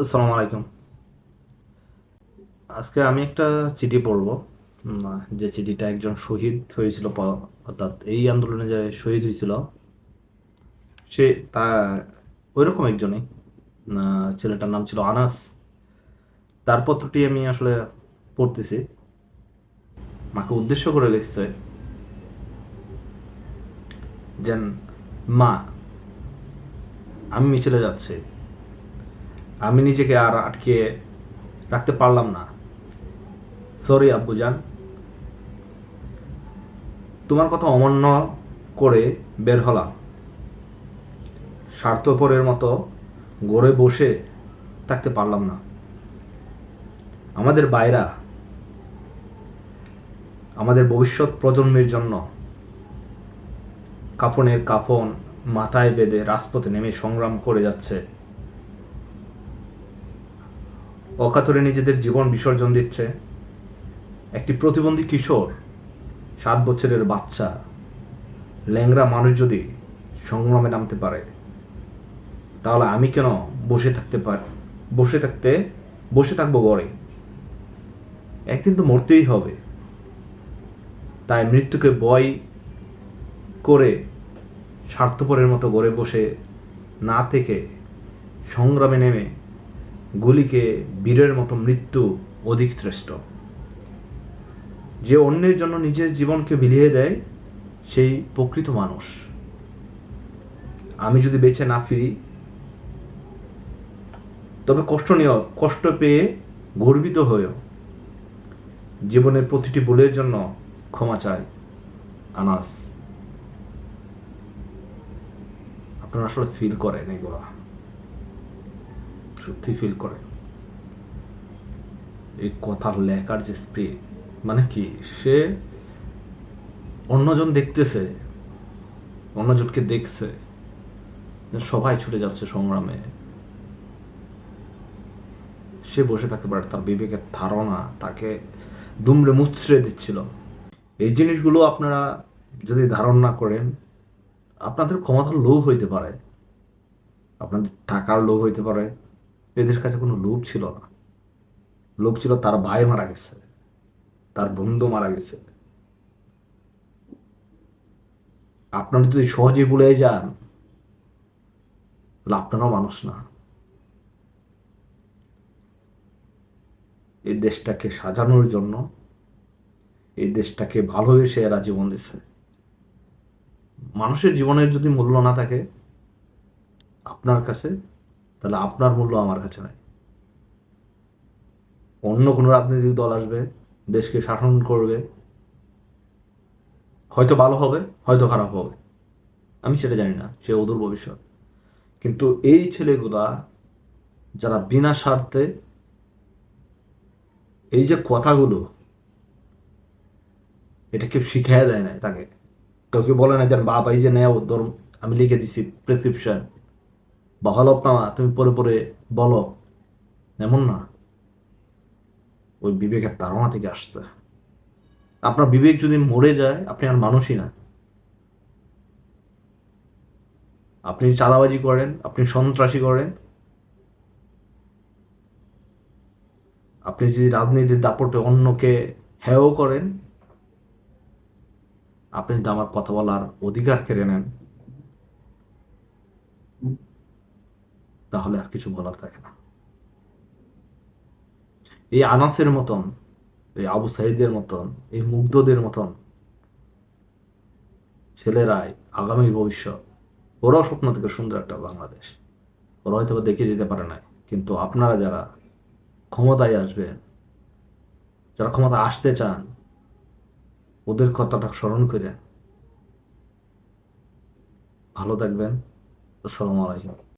আসসালামু আলাইকুম। আজকে আমি একটা চিঠি পড়ব। যে চিঠিটা একজন শহীদ হয়েছিল অর্থাৎ এই আন্দোলনে যে শহীদ হয়েছিল, সে তা, ওইরকম একজনই। ছেলেটার নাম ছিল আনাস। তার পত্রটি আমি আসলে পড়তেছি। মাকে উদ্দেশ্য করে লিখছে, যেন, মা, আমি মিছিলে যাচ্ছি। আমি নিজেকে আর আটকে রাখতে পারলাম না। সরি আব্বুজান। তোমার কথা অমান্য করে বের হলাম। স্বার্থপরের মতো গড়ে বসে থাকতে পারলাম না। আমাদের বাইরা আমাদের ভবিষ্যৎ প্রজন্মের জন্য কাফনের কাফন মাথায় বেঁধে রাজপথে নেমে সংগ্রাম করে যাচ্ছে। অকাতরে নিজেদের জীবন বিসর্জন দিচ্ছে। একটি প্রতিবন্ধী কিশোর, সাত বছরের বাচ্চা ল্যাংরা মানুষ যদি সংগ্রামে নামতে পারে, তাহলে আমি কেন বসে থাকতে পারি, বসে থাকতে, বসে থাকব ঘরে? একদিন তো মরতেই হবে। তাই মৃত্যুকে ভয় করে স্বার্থপরের মতো গড়ে বসে না থেকে সংগ্রামে নেমে গুলিকে বীরের মতো মৃত্যু অধিক শ্রেষ্ঠ। যে অন্যের জন্য নিজের জীবনকে বিলিয়ে দেয়, সেই প্রকৃত মানুষ। আমি যদি বেঁচে না ফিরি, তবে কষ্ট নিও, কষ্ট পেয়ে গর্বিত হয়েও। জীবনের প্রতিটি ভুলের জন্য ক্ষমা চাই, আনাস। আপনারা আসলে ফিল করেন এগুলো। সত্যি ফিল করেন এই কথার লেখার যে স্পিড মানে কি, সে অন্যজন দেখতেছে, অন্যজনকে দেখছে, সবাই ছুটে যাচ্ছে সংগ্রামে। সে বসে থাকতে পারে, তার বিবেকের ধারণা তাকে দুমড়ে মুচড়ে দিচ্ছিল। এই জিনিসগুলো আপনারা যদি ধারণ না করেন, আপনাদের ক্ষমতার লোভ হইতে পারে। আপনাদের টাকার লোভ হইতে পারে। এদের কাছে কোনো লোভ ছিল না। লোভ ছিল তার ভাই মারা গেছে, তার বন্ধু মারা গেছে। আপনারা যদি সহজে ভুলে যান তাহলে আপনারাও মানুষ না। এই দেশটাকে সাজানোর জন্য, এই দেশটাকে ভালোবেসে এরা জীবন দিচ্ছে মানুষের জীবনের যদি মূল্য না থাকে, আপনার কাছে তাহলে আপনার মূল্য আমার কাছে নাই। অন্য কোনো রাজনৈতিক দল আসবে, দেশকে শাসন করবে। হয়তো ভালো হবে, হয়তো খারাপ হবে। আমি সেটা জানি না, সে অদূর ভবিষ্যৎ। কিন্তু এই ছেলেগুলা যারা বিনা স্বার্থে এই যে কথাগুলো, এটা কেউ শিখাইয়া দেয় না তাকে। কেউ কেউ বলে না যে বাবা এই যে নেও ধর আমি লিখে দিছি প্রেসক্রিপশন বা হলফনামা তুমি পরে পরে বলো। এমন না। ওই বিবেকের তাড়না থেকে আসছে। আপনার বিবেক যদি মরে যায়, আপনি আর মানুষই না। আপনি চাঁদাবাজি করেন, আপনি সন্ত্রাসী করেন। আপনি যদি রাজনীতির দাপটে অন্যকে হেয় করেন, আপনি যদি আমার কথা বলার অধিকার কেড়ে নেন তাহলে আর কিছু বলার থাকে না। এই আনাসের মতন, এই আবু সাইদের মতন, এই মুগ্ধদের মতন ছেলেরাই আগামী ভবিষ্যৎ, ওরাও স্বপ্ন থেকে সুন্দর একটা বাংলাদেশ। ওরা হয়তো দেখে যেতে পারে না কিন্তু আপনারা যারা ক্ষমতায় আসবেন, যারা ক্ষমতা আসতে চান, ওদের কথাটা স্মরণ করে ভালো থাকবেন। আসসালামু আলাইকুম।